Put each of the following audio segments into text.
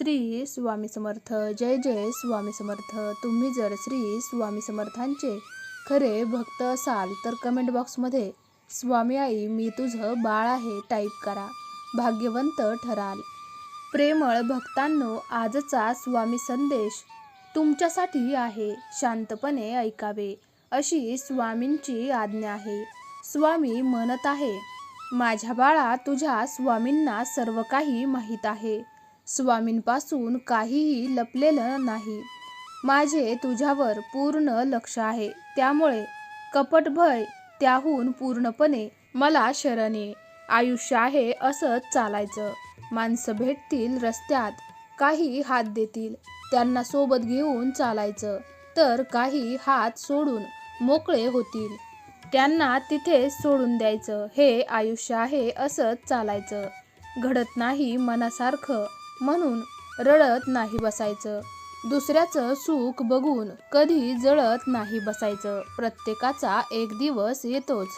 श्री स्वामी समर्थ जय जय स्वामी समर्थ. तुम्ही जर श्री स्वामी समर्थांचे खरे भक्त असाल तर कमेंट बॉक्समध्ये स्वामी आई मी तुझं बाळ आहे टाईप करा. भाग्यवंत ठराल. प्रेमळ भक्तांनो आजचा स्वामी संदेश तुमच्यासाठी आहे. शांतपणे ऐकावे. अशी स्वामींची आज्ञा आहे. स्वामी म्हणत आहे माझ्या बाळा तुझ्या स्वामींना सर्व काही माहीत आहे. स्वामींपासून काहीही लपलेलं नाही. माझे तुझ्यावर पूर्ण लक्ष आहे. त्यामुळे कपट भय त्याहून पूर्णपणे मला शरण. ये आयुष्य आहे असंच चालायचं. माणसं भेटतील रस्त्यात काही हात देतील. त्यांना सोबत घेऊन चालायचं तर काही हात सोडून मोकळे होतील. त्यांना तिथेच सोडून द्यायचं हे आयुष्य आहे असंच चालायचं. घडत नाही मनासारखं. म्हणून रडत नाही बसायचं. दुसऱ्याचं सुख बघून कधी जळत नाही बसायचं. प्रत्येकाचा एक दिवस येतोच.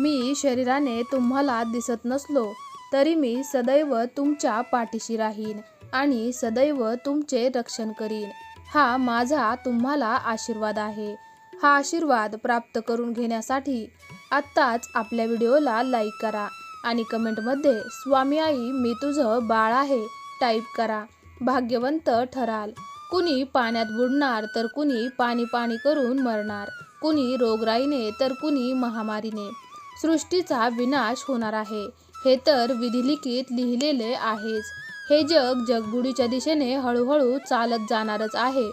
मी शरीराने तुम्हाला दिसत नसलो तरी मी सदैव तुमच्या पाठीशी राहीन आणि सदैव तुमचे रक्षण करीन. हा माझा तुम्हाला आशीर्वाद आहे. हा आशीर्वाद प्राप्त करून घेण्यासाठी आत्ताच आपल्या व्हिडिओला लाईक करा आणि कमेंटमध्ये स्वामी आई मी तुझं बाळ आहे. टाईप करा. भाग्यवंत ठराल. कुणी पाण्यात बुडणार तर कुणी पाणी पाणी करून मरणार. कुणी रोगराईने तर कुणी महामारीने. सृष्टीचा विनाश होणार आहे. हे तर विधिलिखित लिहिलेले आहेच. हे जग जगबुडीच्या दिशेने हळूहळू चालत जाणारच आहे.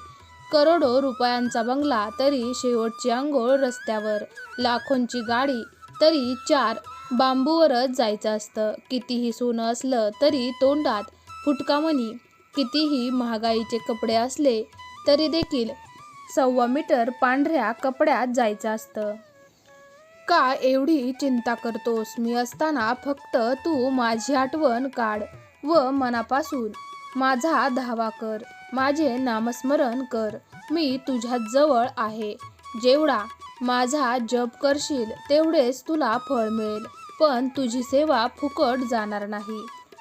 करोडो रुपयांचा बंगला तरी शेवटची आंघोळ रस्त्यावर. लाखोंची गाडी तरी चार बांबूवरच जायचं असतं. कितीही सोनं असलं तरी तोंडात फुटकामणी कितीही महागाईचे कपडे असले तरी देखील सव्वा मीटर पांढऱ्या कपड्यात जायचं असतं. का एवढी चिंता करतोस? मी असताना फक्त तू माझी आठवण काढ व मनापासून माझा धावा कर. माझे नामस्मरण कर. मी तुझ्या जवळ आहे. जेवढा माझा जप करशील तेवढेच तुला फळ मिळेल. पण तुझी सेवा फुकट जाणार नाही.